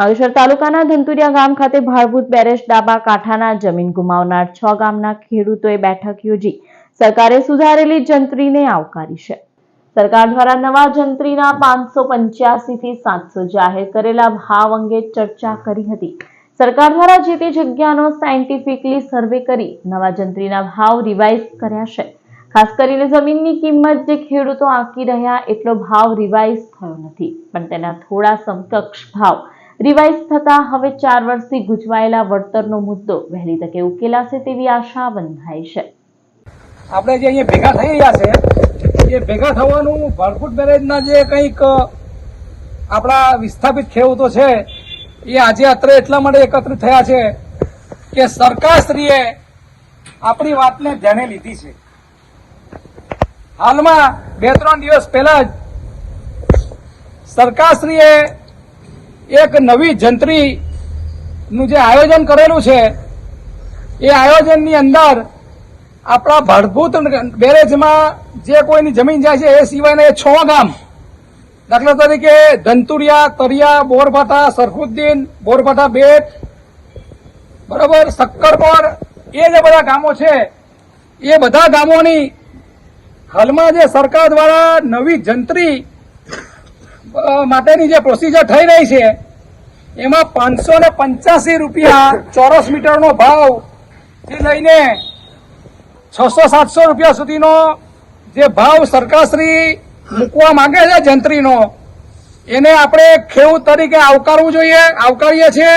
અંકલેશ્વર તાલુકાના ધંતુરિયા ગામ ખાતે ભારભૂત બેરેજ ડાબા કાંઠાના જમીન ગુમાવનાર છ ગામના ખેડૂતોએ બેઠક યોજી. સરકારે સુધારેલી જંત્રીને આવકારી છે. સરકાર દ્વારા નવા જંત્રીના પાંચસો પંચ્યાસી થી સાતસો જાહેર કરેલા ભાવ અંગે ચર્ચા કરી હતી. સરકાર દ્વારા જે તે જગ્યાનો સાયન્ટિફિકલી સર્વે કરી નવા જંત્રીના ભાવ રિવાઇઝ કર્યા છે. ખાસ કરીને જમીનની કિંમત જે ખેડૂતો આંકી રહ્યા એટલો ભાવ રિવાઇઝ થયો નથી. પણ તેના થોડા સમકક્ષ ભાવ રિવાઇઝ થતા હવે ચાર વર્ષથી ગુજવાયેલા વળતરનો મુદ્દો વહેલી તકે ઉકેલાશે તેવી આશા બંધાય છે. આપણે જે અહીંયા ભેગા થઈ રહ્યા છે, એ ભેગા થવાનું ભરપૂર બેરેજના જે કંઈક આપણા વિસ્થાપિત ખેડૂતો છે, એ આજે અત્રે એટલા માટે એકત્રિત થયા છે કે સરકારશ્રીએ આપણી વાતને ધ્યાને લીધી છે. હાલમાં બે ત્રણ દિવસ પહેલા જ સરકારશ્રીએ એક નવી જંત્રીનું જે આયોજન કરેલું છે, એ આયોજનની અંદર આપણા ભરભૂત બેરેજમાં જે કોઈની જમીન જાય છે, એ સિવાયના એ છ ગામ. દાખલા તરીકે ધંતુરિયા, તરિયા બોરભાટા સરખુદ્દીન બોરભાટા બેટ, બરોબર, શક્કરપર, એ જે બધા ગામો છે, એ બધા ગામોની હાલમાં જે સરકાર દ્વારા નવી જંત્રી માટેની જે પ્રોસિજર થઈ રહી છે, એમાં પાંચસો ને પંચ્યાસી રૂપિયા ચોરસ મીટરનો ભાવથી લઈને છસો સાતસો રૂપિયા સુધીનો જે ભાવ સરકારશ્રી મૂકવા માંગે છે જંત્રીનો, એને આપણે ખેડૂત તરીકે આવકારવું જોઈએ, આવકારીએ છીએ.